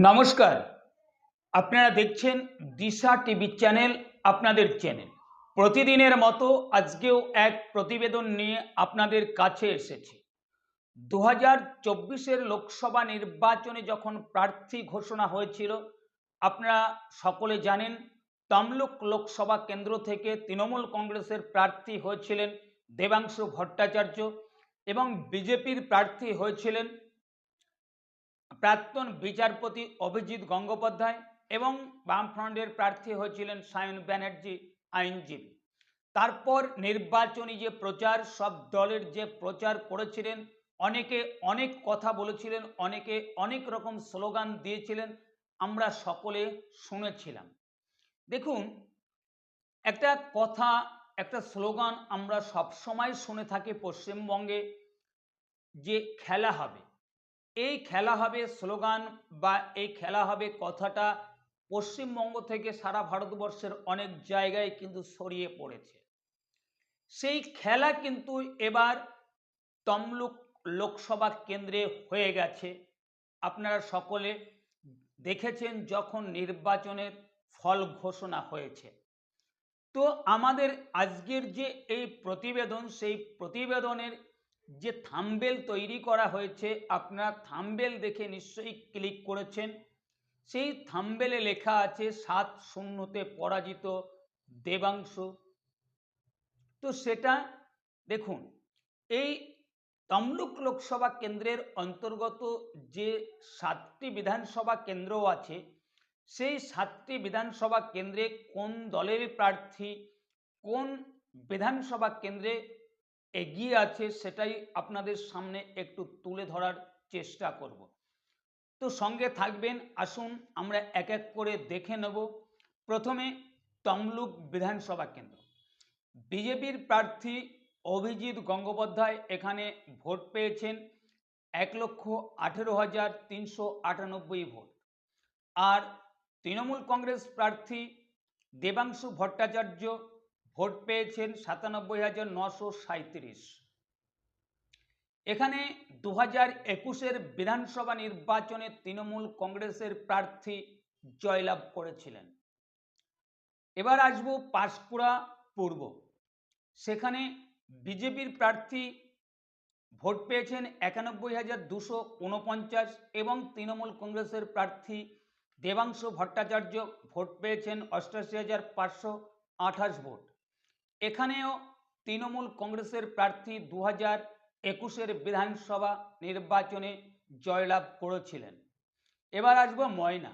নমস্কার। আপনারা দেখছেন দিশা টিভি চ্যানেল, আপনাদের চ্যানেল। প্রতিদিনের মতো আজকেও এক প্রতিবেদন নিয়ে আপনাদের কাছে এসেছি। দু হাজার চব্বিশের লোকসভা নির্বাচনে যখন প্রার্থী ঘোষণা হয়েছিল, আপনারা সকলে জানেন, তমলুক লোকসভা কেন্দ্র থেকে তৃণমূল কংগ্রেসের প্রার্থী হয়েছিলেন দেবাংশু ভট্টাচার্য এবং বিজেপির প্রার্থী হয়েছিলেন প্রাক্তন বিচারপতি অভিজিৎ গঙ্গোপাধ্যায় এবং বামফ্রন্টের প্রার্থী হয়েছিলেন সায়ন ব্যানার্জি, আইনজীবী। তারপর নির্বাচনী যে প্রচার, সব দলের যে প্রচার করেছিলেন, অনেকে অনেক কথা বলেছিলেন, অনেকে অনেক রকম স্লোগান দিয়েছিলেন, আমরা সকলে শুনেছিলাম। দেখুন, একটা কথা, একটা স্লোগান আমরা সবসময় শুনে থাকি পশ্চিমবঙ্গে যে খেলা হবে এই খেলা হবে স্লোগান বা এই খেলা হবে কথাটা পশ্চিমবঙ্গ থেকে সারা ভারতবর্ষের অনেক জায়গায় কিন্তু ছড়িয়ে পড়েছে। সেই খেলা কিন্তু এবার তমলুক লোকসভা কেন্দ্রে হয়ে গেছে। আপনারা সকলে দেখেছেন যখন নির্বাচনের ফল ঘোষণা হয়েছে। তো আমাদের আজকের যে এই প্রতিবেদন, সেই প্রতিবেদনের যে থাম্বেল তৈরি করা হয়েছে, আপনারা থাম্বেল দেখে নিশ্চয়ই ক্লিক করেছেন। সেই থাম্বেলে লেখা আছে সাত শূন্যতে পরাজিত দেবাংশ। তো সেটা দেখুন, এই তমলুক লোকসভা কেন্দ্রের অন্তর্গত যে সাতটি বিধানসভা কেন্দ্র আছে, সেই সাতটি বিধানসভা কেন্দ্রে কোন দলের প্রার্থী, কোন বিধানসভা কেন্দ্রে এগিয়ে আছে, সেটাই আপনাদের সামনে একটু তুলে ধরার চেষ্টা করব। তো সঙ্গে থাকবেন, আসুন আমরা এক এক করে দেখে নেব। প্রথমে তমলুক বিধানসভা কেন্দ্র। বিজেপির প্রার্থী অভিজিৎ গঙ্গোপাধ্যায় এখানে ভোট পেয়েছেন এক লক্ষ আঠেরো হাজার তিনশো আটানব্বই ভোট। আর তৃণমূল কংগ্রেস প্রার্থী দেবাংশু ভট্টাচার্য ভোট পেয়েছেন সাতানব্বই হাজার নশো সাঁত্রিশ এখানে দু হাজার একুশের বিধানসভা নির্বাচনে তৃণমূল কংগ্রেসের প্রার্থী জয়লাভ করেছিলেন। এবার আসব পাঁশকুড়া পূর্ব। সেখানে বিজেপির প্রার্থী ভোট পেয়েছেন একানব্বই হাজার দুশো উনপঞ্চাশ এবং তৃণমূল কংগ্রেসের প্রার্থী দেবাংশু ভট্টাচার্য ভোট পেয়েছেন অষ্টাশি হাজার পাঁচশো আঠাশ ভোট। এখানেও তৃণমূল কংগ্রেসের প্রার্থী দু হাজার একুশের বিধানসভা নির্বাচনে জয়লাভ করেছিলেন। এবার আসব ময়না।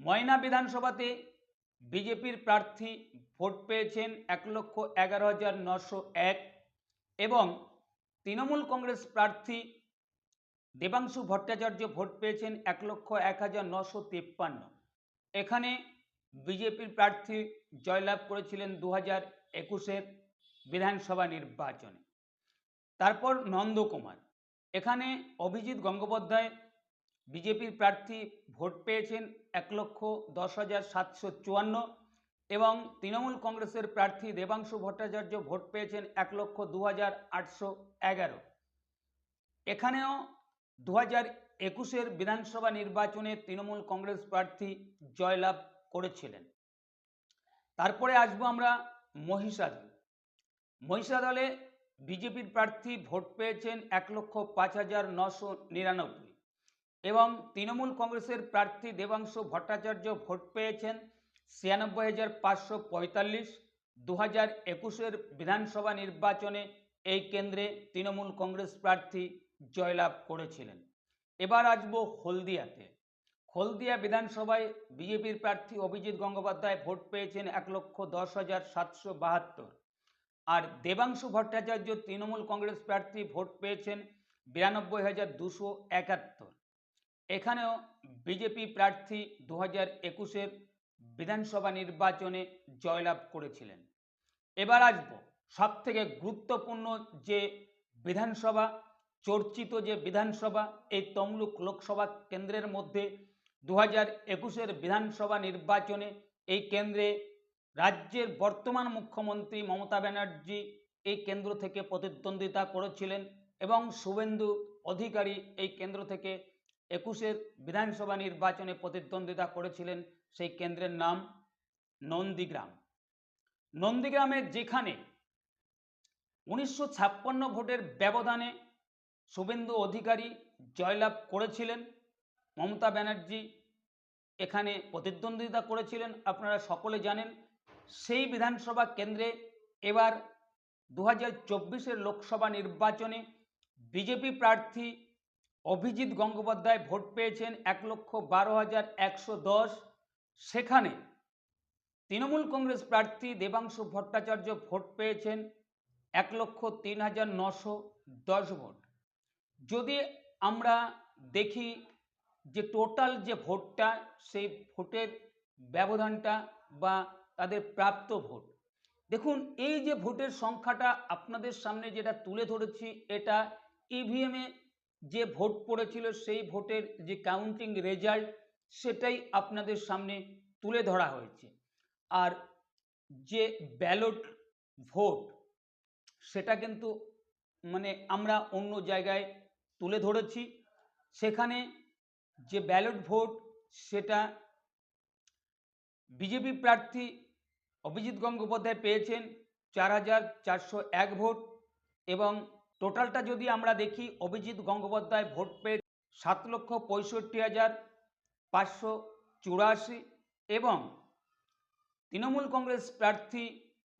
ময়না বিধানসভাতে বিজেপির প্রার্থী ভোট পেয়েছেন এক লক্ষ এগারো হাজার নশো এক এবং তৃণমূল কংগ্রেস প্রার্থী দেবাংশু ভট্টাচার্য ভোট পেয়েছেন এক লক্ষ এক হাজার নশো তিপ্পান্ন। এখানে বিজেপির প্রার্থী জয়লাভ করেছিলেন দু হাজার একুশের বিধানসভা নির্বাচনে। তারপর নন্দকুমার। এখানে অভিজিৎ গঙ্গোপাধ্যায় বিজেপির প্রার্থী ভোট পেয়েছেন এক লক্ষ দশ হাজার সাতশো চুয়ান্ন এবং তৃণমূল কংগ্রেসের প্রার্থী দেবাংশু ভট্টাচার্য ভোট পেয়েছেন এক লক্ষ দু হাজার আটশো এগারো। এখানেও দু হাজার একুশের বিধানসভা নির্বাচনে তৃণমূল কংগ্রেস প্রার্থী জয়লাভ করেছিলেন। তারপরে আসব আমরা মহিষাদল মহিষাদলে বিজেপির প্রার্থী ভোট পেয়েছেন এক লক্ষ পাঁচ হাজার নশো নিরানব্বই এবং তৃণমূল কংগ্রেসের প্রার্থী দেবাংশু ভট্টাচার্য ভোট পেয়েছেন ছিয়ানব্বই হাজার পাঁচশো পঁয়তাল্লিশ। দু হাজার একুশের বিধানসভা নির্বাচনে এই কেন্দ্রে তৃণমূল কংগ্রেস প্রার্থী জয়লাভ করেছিলেন। এবার আসব হলদিয়াতে। হলদিয়া বিধানসভায় বিজেপির প্রার্থী অভিজিৎ গঙ্গোপাধ্যায় ভোট পেয়েছেন এক লক্ষ দশ হাজার সাতশো বাহাত্তর। আর দেবাংশু ভট্টাচার্য তৃণমূল কংগ্রেস প্রার্থী ভোট পেয়েছেন বিরানব্বই হাজার দুশো একাত্তর। এখানেও বিজেপি প্রার্থী দু হাজার একুশের বিধানসভা নির্বাচনে জয়লাভ করেছিলেন। এবার আসব সব থেকে গুরুত্বপূর্ণ যে বিধানসভা, চর্চিত যে বিধানসভা, এই তমলুক লোকসভা কেন্দ্রের মধ্যে দু হাজার একুশের বিধানসভা নির্বাচনে এই কেন্দ্রে রাজ্যের বর্তমান মুখ্যমন্ত্রী মমতা ব্যানার্জি এই কেন্দ্র থেকে প্রতিদ্বন্দ্বিতা করেছিলেন এবং শুভেন্দু অধিকারী এই কেন্দ্র থেকে একুশের বিধানসভা নির্বাচনে প্রতিদ্বন্দ্বিতা করেছিলেন সেই কেন্দ্রের নাম নন্দীগ্রাম। নন্দীগ্রামে যেখানে উনিশশো ছাপ্পান্ন ভোটের ব্যবধানে শুভেন্দু অধিকারী জয়লাভ করেছিলেন মমতা ব্যানার্জি এখানে প্রতিদ্বন্দ্বিতা করেছিলেন, আপনারা সকলে জানেন। সেই বিধানসভা কেন্দ্রে এবার দু হাজার লোকসভা নির্বাচনে বিজেপি প্রার্থী অভিজিৎ গঙ্গোপাধ্যায় ভোট পেয়েছেন এক লক্ষ বারো হাজার একশো দশ। সেখানে তৃণমূল কংগ্রেস প্রার্থী দেবাংশু ভট্টাচার্য ভোট পেয়েছেন এক লক্ষ তিন হাজার নশো দশ ভোট। যদি আমরা দেখি যে টোটাল যে ভোটটা সেই ভোটের ব্যবধানটা বা তাদের প্রাপ্ত ভোট দেখুন, এই যে ভোটের সংখ্যাটা আপনাদের সামনে যেটা তুলে ধরেছি, এটা ইভিএমে যে ভোট পড়েছিল, সেই ভোটের যে কাউন্টিং রেজাল্ট সেটাই আপনাদের সামনে তুলে ধরা হয়েছে। আর যে ব্যালট ভোট সেটা কিন্তু মানে আমরা অন্য জায়গায় তুলে ধরেছি। সেখানে যে ব্যালট ভোট, সেটা বিজেপি প্রার্থী অভিজিৎ গঙ্গোপাধ্যায় পেয়েছেন চার হাজার চারশো এক ভোট এবং টোটালটা যদি আমরা দেখি, অভিজিৎ গঙ্গোপাধ্যায় ভোট পেয়ে সাত লক্ষ পঁয়ষট্টি হাজার পাঁচশো চুরাশি এবং তৃণমূল কংগ্রেস প্রার্থী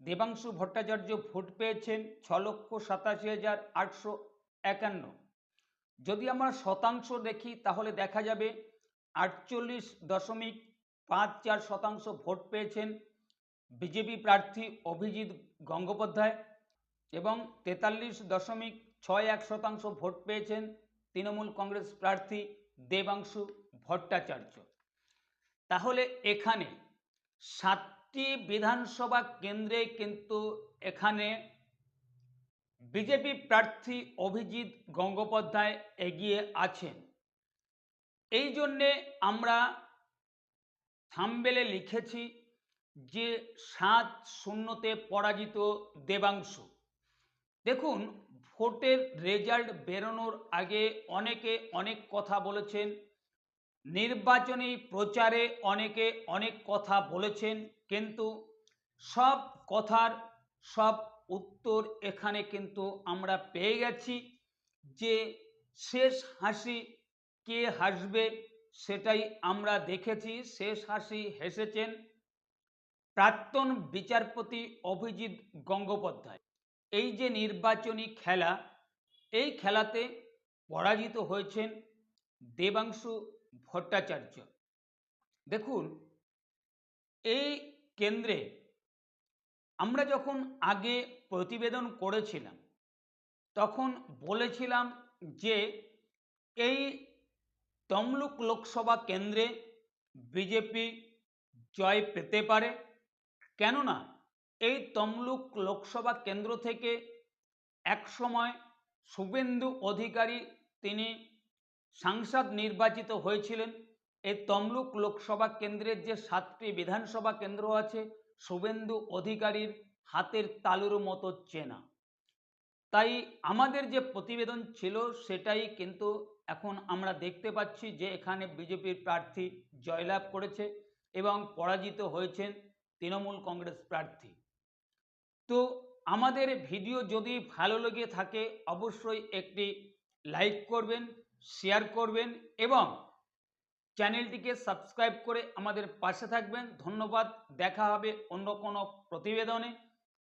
দেবাংশু ভট্টাচার্য ভোট পেয়েছেন ছ লক্ষ সাতাশি হাজার আটশো একান্ন। যদি আমরা শতাংশ দেখি, তাহলে দেখা যাবে আটচল্লিশ দশমিক পাঁচ চার শতাংশ ভোট পেয়েছেন বিজেপি প্রার্থী অভিজিৎ গঙ্গোপাধ্যায় এবং তেতাল্লিশ দশমিক ছয় এক শতাংশ ভোট পেয়েছেন তৃণমূল কংগ্রেস প্রার্থী দেবাংশু ভট্টাচার্য। তাহলে এখানে সাতটি বিধানসভা কেন্দ্রে কিন্তু এখানে বিজেপি প্রার্থী অভিজিৎ গঙ্গোপাধ্যায় এগিয়ে আছেন। এই জন্যে আমরা থামবেলে লিখেছি যে, সাত শূন্যতে পরাজিত দেবাংশু। দেখুন, ভোটের রেজাল্ট বেরোনোর আগে অনেকে অনেক কথা বলেছেন, নির্বাচনী প্রচারে অনেকে অনেক কথা বলেছেন, কিন্তু সব কথার সব উত্তর এখানে কিন্তু আমরা পেয়ে গেছি। যে শেষ হাসি কে হাসবে সেটাই আমরা দেখেছি। শেষ হাসি হেসেছেন প্রাক্তন বিচারপতি অভিজিৎ গঙ্গোপাধ্যায়। এই যে নির্বাচনী খেলা, এই খেলাতে পরাজিত হয়েছেন দেবাংশু ভট্টাচার্য। দেখুন, এই কেন্দ্রে আমরা যখন আগে প্রতিবেদন করেছিলাম। তখন বলেছিলাম যে, এই তমলুক লোকসভা কেন্দ্রে বিজেপি জয় পেতে পারে। কেননা, এই তমলুক লোকসভা কেন্দ্র থেকে একসময় শুভেন্দু অধিকারী তিনি সাংসদ নির্বাচিত হয়েছিলেন। এই তমলুক লোকসভা কেন্দ্রের যে সাতটি বিধানসভা কেন্দ্র আছে, শুভেন্দু অধিকারীর হাতের তালুর মতো চেনা। তাই আমাদের যে প্রতিবেদন ছিল সেটাই কিন্তু এখন আমরা দেখতে পাচ্ছি যে এখানে বিজেপির প্রার্থী জয়লাভ করেছে এবং পরাজিত হয়েছেন তৃণমূল কংগ্রেস প্রার্থী। তো আমাদের ভিডিও যদি ভালো লেগে থাকে অবশ্যই একটি লাইক করবেন, শেয়ার করবেন এবং চ্যানেলটিকে সাবস্ক্রাইব করে আমাদের পাশে থাকবেন। ধন্যবাদ। দেখা হবে অন্য কোনো প্রতিবেদনে।